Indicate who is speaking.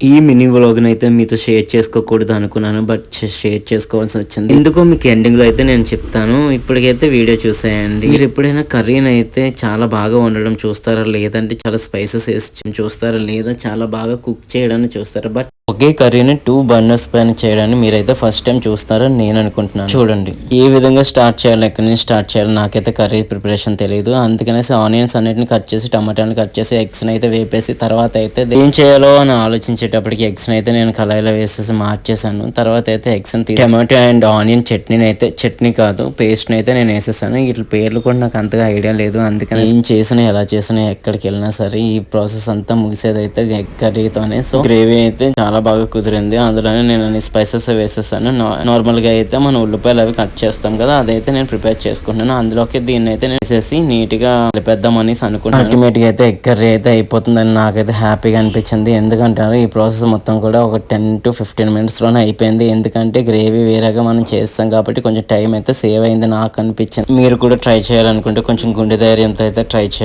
Speaker 1: ఈ మినీ వ్లాగ్ని అయితే మీతో షేర్ చేసుకోకూడదు అనుకున్నాను బట్ షేర్ చేసుకోవాల్సి వచ్చింది. ఎందుకో మీకు ఎండింగ్లో అయితే నేను చెప్తాను ఇప్పటికైతే వీడియో చూసేయండి. మీరు ఎప్పుడైనా కర్రీని అయితే చాలా బాగా వండడం చూస్తారా? లేదంటే చాలా స్పైసెస్ వేసి చూస్తారా? లేదా చాలా బాగా కుక్ చేయడాన్ని చూస్తారా? బట్ ఒకే కర్రీని టూ బర్నర్స్ పైన చేయడాన్ని మీరైతే ఫస్ట్ టైం చూస్తారని నేను అనుకుంటున్నాను. చూడండి. ఏ విధంగా స్టార్ట్ చేయాలి ఎక్కడి నుంచి స్టార్ట్ చేయాలి నాకైతే కర్రీ ప్రిపరేషన్ తెలియదు అందుకనేసి ఆనియన్స్ అన్నిటిని కట్ చేసి టమాటాలు కట్ చేసి ఎగ్స్ అయితే వేపేసి తర్వాత అయితే ఏం చేయాలో అని ఆలోచించేటప్పటికి ఎగ్స్ అయితే నేను కళాయిలో వేసేసి మార్చేసాను తర్వాత అయితే ఎగ్స్ టమాటో అండ్ ఆనియన్ చట్నీని అయితే చట్నీ కాదు పేస్ట్ అయితే నేను వేసేసాను. వీటి పేర్లు కూడా నాకు అంతగా ఐడియా లేదు. అందుకని ఏం చేసినా ఎలా చేసినా ఎక్కడికి వెళ్ళినా సరే ఈ ప్రాసెస్ అంతా ముగిసేది అయితే ఎగ్ కర్రీతోనే. సో గ్రేవీ అయితే చాలా బాగా కుదిరింది. అందులోనే నేను అన్ని స్పైసెస్ వేసేసాను. నార్మల్గా అయితే మనం ఉల్లిపాయలు అవి కట్ చేస్తాం కదా అదైతే నేను ప్రిపేర్ చేసుకుంటున్నాను. అందులోకి దీన్ని అయితే నేను వేసేసి నీట్గా కలిపేద్దాం అనేసి అనుకుంటున్నాను. అల్టిమేట్గా అయితే ఎగ్ అయితే అయిపోతుందని నాకైతే హ్యాపీగా అనిపించింది. ఎందుకంటే ఈ ప్రాసెస్ మొత్తం కూడా ఒక టెన్ టు ఫిఫ్టీన్ మినిట్స్లోనే అయిపోయింది. ఎందుకంటే గ్రేవీ వేరేగా మనం చేస్తాం కాబట్టి కొంచెం టైం అయితే సేవ్ అయింది నాకు అనిపించింది. మీరు కూడా ట్రై చేయాలనుకుంటే కొంచెం గుండె ధైర్యంతో అయితే ట్రై చేయాలి